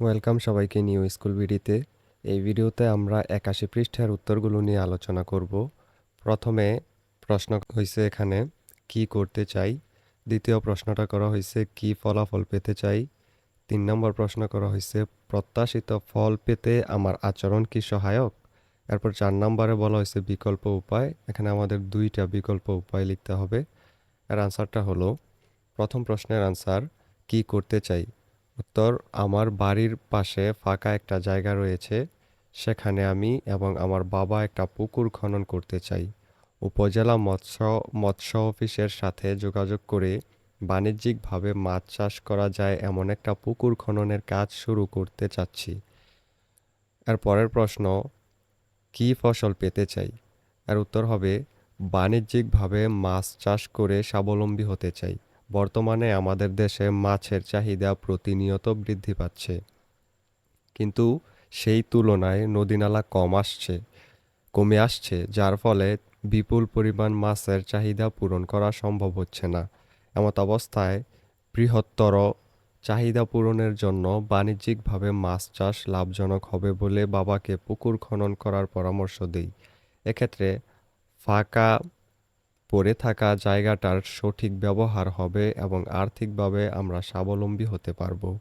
Welcome সবাইকে new school বিডিতে। এই ভিডিওতে আমরা একাশি পৃষ্ঠার উত্তরগুলো নিয়ে আলোচনা করব। প্রথমে প্রশ্ন হয়েছে এখানে, কি করতে চাই? দ্বিতীয় প্রশ্নটা করা হয়েছে কি ফলাফল পেতে চাই? তিন নম্বর প্রশ্ন করা হয়েছে প্রত্যাশিত ফল পেতে আমার আচরণ কি সহায়ক? এরপর চার নম্বরে বলা হয়েছে বিকল্প উপায়। এখানে আমাদের দুইটা বিকল্প উপায় লিখতে হবে। এর আনসারটা হলো, প্রথম প্রশ্নের আনসার কি করতে চাই? উত্তর, আমার বাড়ির পাশে ফাঁকা একটা জায়গা রয়েছে। সেখানে আমি এবং আমার বাবা একটা পুকুর খনন করতে চাই। উপজেলা মৎস্য মৎস্য অফিসের সাথে যোগাযোগ করে বাণিজ্যিকভাবে মাছ চাষ করা যায় এমন একটা পুকুর খননের কাজ শুরু করতে চাচ্ছি। এর পরের প্রশ্ন, কী ফসল পেতে চাই? এর উত্তর হবে, বাণিজ্যিকভাবে মাছ চাষ করে স্বাবলম্বী হতে চাই। বর্তমানে আমাদের দেশে মাছের চাহিদা প্রতিনিয়ত বৃদ্ধি পাচ্ছে। কিন্তু সেই তুলনায় নদীনালা কম আসছে, কমে আসছে, যার ফলে বিপুল পরিমাণ মাছের চাহিদা পূরণ করা সম্ভব হচ্ছে না। এমত অবস্থায় বৃহত্তর চাহিদা পূরণের জন্য বাণিজ্যিকভাবে মাছ চাষ লাভজনক হবে বলে বাবাকে পুকুর খনন করার পরামর্শ দিই। এক্ষেত্রে ফাঁকা পড়ে থাকা জায়গাটার সঠিক ব্যবহার হবে এবং আর্থিকভাবে আমরা স্বাবলম্বী হতে পারব।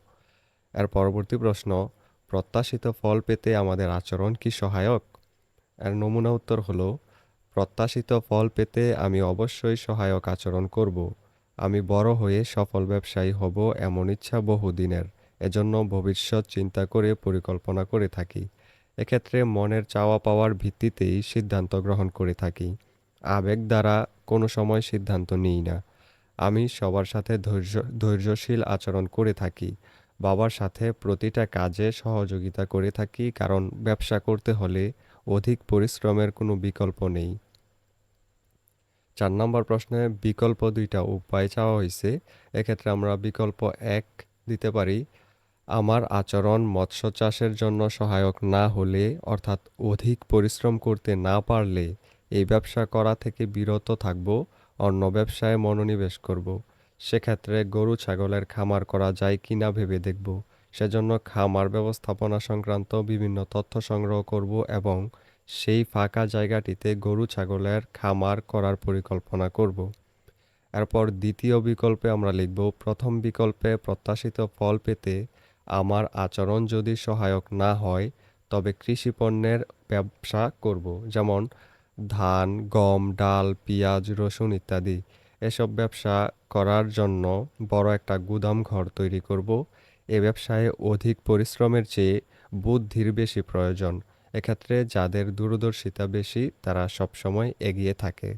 এর পরবর্তী প্রশ্ন, প্রত্যাশিত ফল পেতে আমাদের আচরণ কি সহায়ক? এর নমুনা উত্তর হলো, প্রত্যাশিত ফল পেতে আমি অবশ্যই সহায়ক আচরণ করব। আমি বড় হয়ে সফল ব্যবসায়ী হব এমন ইচ্ছা বহুদিনের। এজন্য ভবিষ্যৎ চিন্তা করে পরিকল্পনা করে থাকি। এক্ষেত্রে মনের চাওয়া পাওয়ার ভিত্তিতেই সিদ্ধান্ত গ্রহণ করে থাকি। আবেগ দ্বারা কোনো সময় সিদ্ধান্ত নিই না। আমি সবার সাথে ধৈর্য, ধৈর্যশীল আচরণ করে থাকি। বাবার সাথে প্রতিটা কাজে সহযোগিতা করে থাকি, কারণ ব্যবসা করতে হলে অধিক পরিশ্রমের কোনো বিকল্প নেই। চার নম্বর প্রশ্নে, বিকল্প দুইটা উপায় চাওয়া হয়েছে এক্ষেত্রে আমরা বিকল্প এক দিতে পারি, আমার আচরণ মৎস্য চাষের জন্য সহায়ক না হলে, অর্থাৎ অধিক পরিশ্রম করতে না পারলে এই ব্যবসা করা থেকে বিরত থাকব, অন্য ব্যবসায় মনোনিবেশ করব। সেক্ষেত্রে গরু ছাগলের খামার করা যায় কি না ভেবে দেখব। সেজন্য খামার ব্যবস্থাপনা সংক্রান্ত বিভিন্ন তথ্য সংগ্রহ করব এবং সেই ফাঁকা জায়গাটিতে গরু ছাগলের খামার করার পরিকল্পনা করব। এরপর দ্বিতীয় বিকল্পে আমরা লিখব, প্রথম বিকল্পে প্রত্যাশিত ফল পেতে আমার আচরণ যদি সহায়ক না হয়, তবে কৃষি পণ্যের ব্যবসা করব। যেমন ধান, গম, ডাল, পেঁয়াজ, রসুন ইত্যাদি। এসব ব্যবসা করার জন্য বড় একটা গুদাম ঘর তৈরি করব। এ ব্যবসায় অধিক পরিশ্রমের চেয়ে বুদ্ধির বেশি প্রয়োজন। এক্ষেত্রে যাদের দূরদর্শিতা বেশি, তারা সবসময় এগিয়ে থাকে।